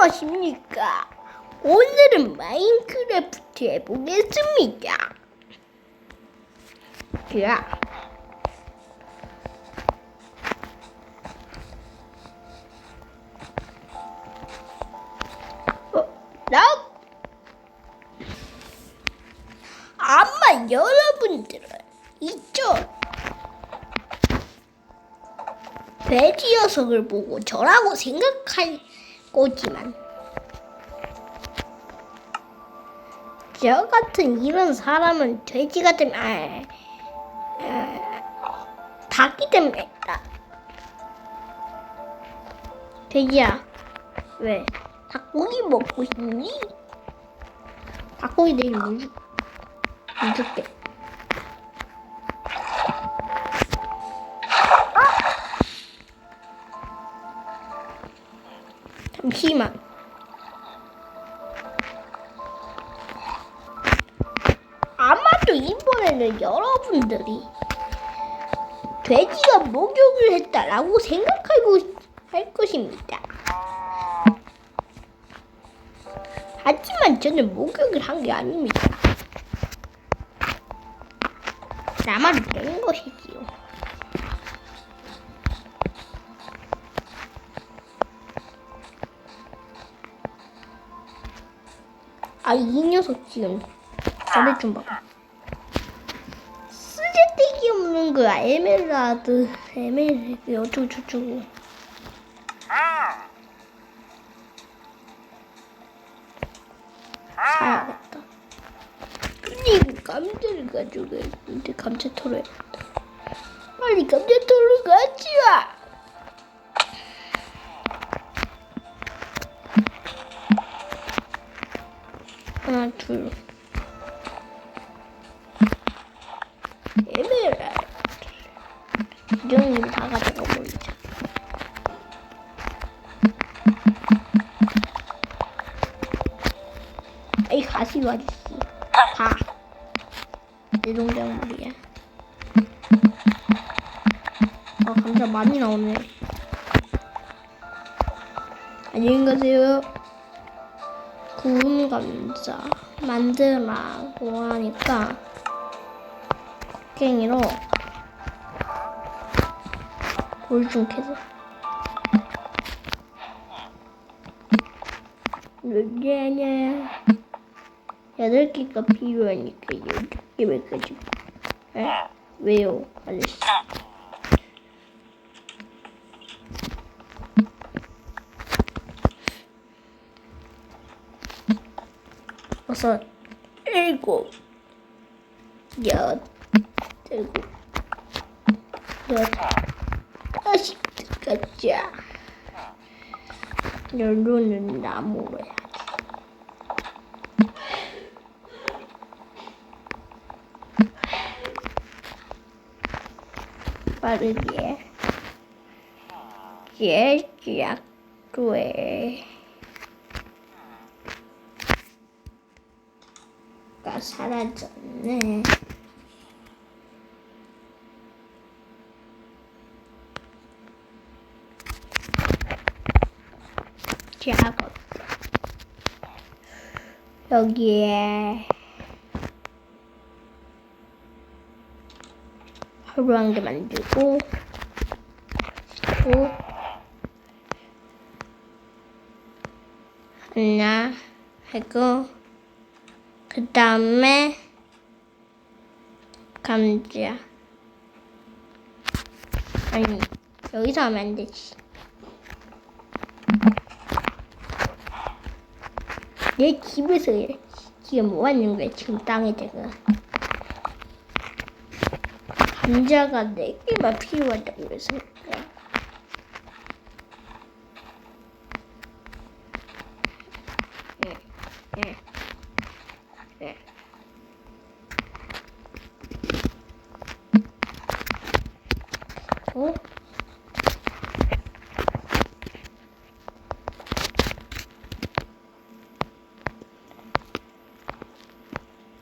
안녕하십니까. 오늘은 마인크래프트 해보겠습니다. 자. 어, 나 아마 여러분들은 이쪽 돼지 녀석을 보고 저라고 생각할 거지만 저 같은 이런 사람은 돼지가 되면 아, 아, 닭이 됩니다. 돼지야, 왜 닭고기 먹고 싶니? 닭고기 내일 물, 줄- 물 줄게. 잠시만. 아마도 이번에는 여러분들이 돼지가 목욕을 했다라고 생각하고 할 것입니다. 하지만 저는 목욕을 한 게 아닙니다. 나만 된 것이지요. 아, 이 녀석 지금 저를 좀 봐. 쓰잘데기 없는 그 에메랄드, 에메랄드 어쩌고저쩌고. 사야겠다. 근데 이거 감자를 가져가야겠는데 감자 털어야겠다. 빨리 감자 털러 가지마. 하나, 둘. 에메랄드. 이 정도는 다 가져가 버리자. 이 가시 아저씨. 다. 내 동작물이야. 아, 감자 많이 나오네. 안녕히 가세요. 구운 감자 만들라고 하니까 깽이로 볼좀 캐서 여기에 여덟 개가 필요하니까 여덟 가지고 에? 왜요? 아저씨 어서 일곱 여덟 일곱 여덟 다시 가자. 열로는 나무로 해야지. 빠르게. 제작도 가 사라졌네. 작업. 여기에 하루 한개 만들고 또 하나 하고 그 다음에 감자. 아니 여기서 하면 안 되지. 내 집에서 해야지. 지금 뭐 하는 거야? 지금 땅에다가. 감자가 네 개만 필요하다고 해서. 그래. 응. 어?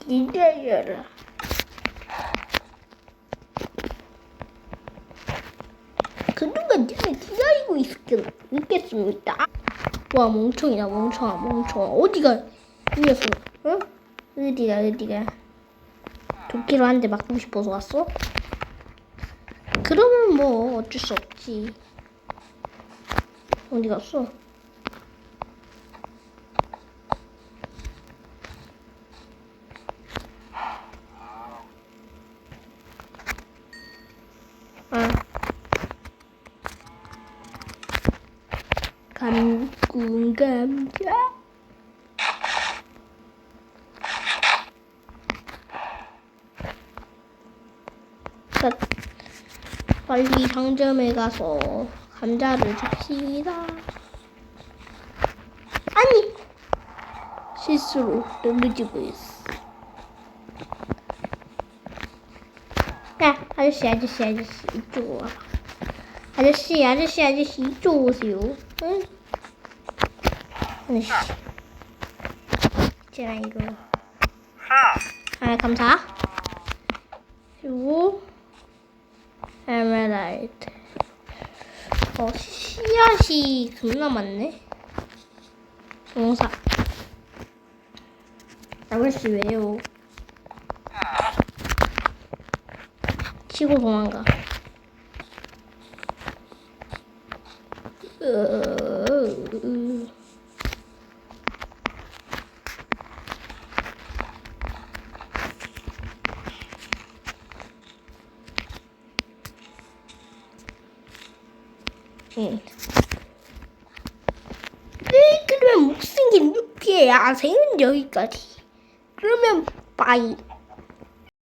기다려라. 그동안 제가 기다리고 있, 있겠습니다. 와 멍청이다 멍청아 멍청아 어디가 이 녀석 응? 어디가 어디가 도끼로 한 대 맞고 싶어서 왔어? 그러면 뭐 어쩔 수 없지 어디 갔어? 아 감군 감자 자, 빨리 상점에 가서 감자를 줍시다. 아니 실수로 넘겨지고 있어. 야 아저씨 아저씨 아저씨 이쪽으로 와봐. 아저씨 아저씨 아저씨 이쪽 오세요. 응? 아저씨. 제가 이거. 아 감사. 그리고 에메랄드. 어 씨앗이 겁나 많네. 농사. 아저씨 왜요? 치고 도망가. 으... 응. 네, 그러면 못생긴 루피의 야생은 여기까지. 그러면 빠이.